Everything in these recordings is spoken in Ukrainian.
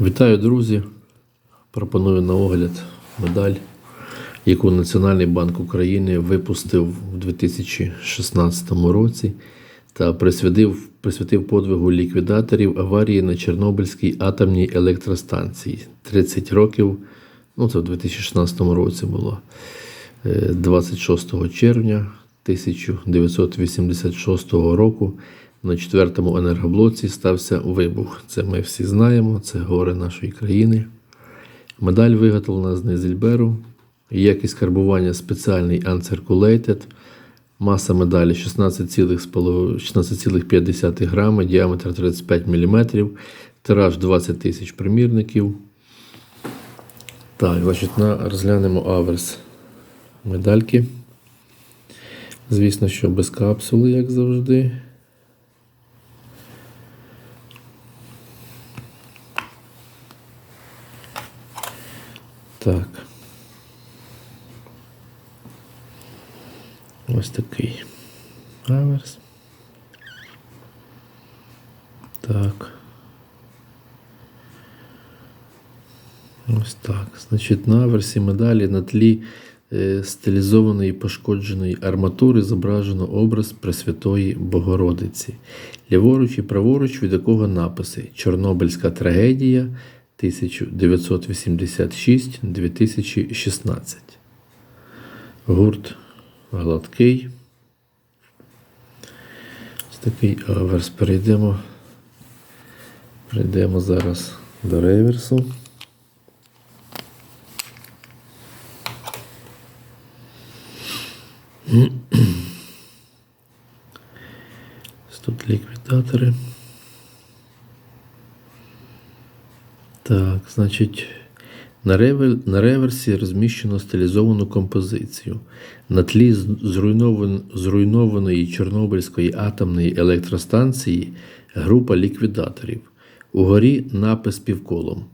Вітаю, друзі! Пропоную на огляд медаль, яку Національний банк України випустив у 2016 році та присвятив, присвятив подвигу ліквідаторів аварії на Чорнобильській атомній електростанції. 30 років, ну це в 2016 році було. Е, 26 червня 1986 року на четвертому енергоблоці стався вибух. Це ми всі знаємо, це горе нашої країни. Медаль виготовлена з Незельберу. Якість карбування спеціальний Uncirculated. Маса медалі 16,5 16,5 грами, діаметр 35 мм, тираж 20 тисяч примірників. Так, значить, на, розглянемо аверс медальки. Звісно, що без капсули, як завжди. Так. Ось такий аверс. Так. Ось так. Значить, на аверсі медалі на тлі е, стилізованої пошкодженої арматури зображено образ Пресвятої Богородиці. Ліворуч і праворуч від якого написи Чорнобильська трагедія 1986-2016. Гурт гладкий. Ось такий аверс. Перейдемо. Перейдемо зараз до реверсу. Тут ліквідатори. Так, значить, на, ревер, на реверсі розміщено стилізовану композицію. На тлі зруйнован, зруйнованої Чорнобильської атомної електростанції група ліквідаторів. Угорі напис півколом.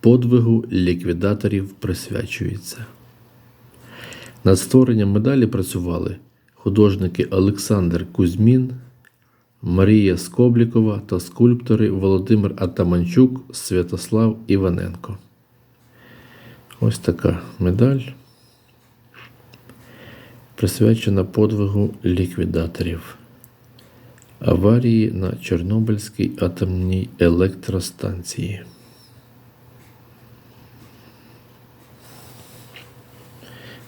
Подвигу ліквідаторів присвячується. Над створенням медалі працювали художники Олександр Кузьмін, Марія Скоблікова та скульптори Володимир Атаманчук, Святослав Іваненко. Ось така медаль, присвячена подвигу ліквідаторів аварії на Чорнобильській атомній електростанції.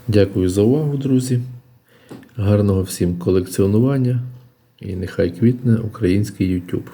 Дякую за увагу, друзі. Гарного всім колекціонування і нехай квітне український YouTube.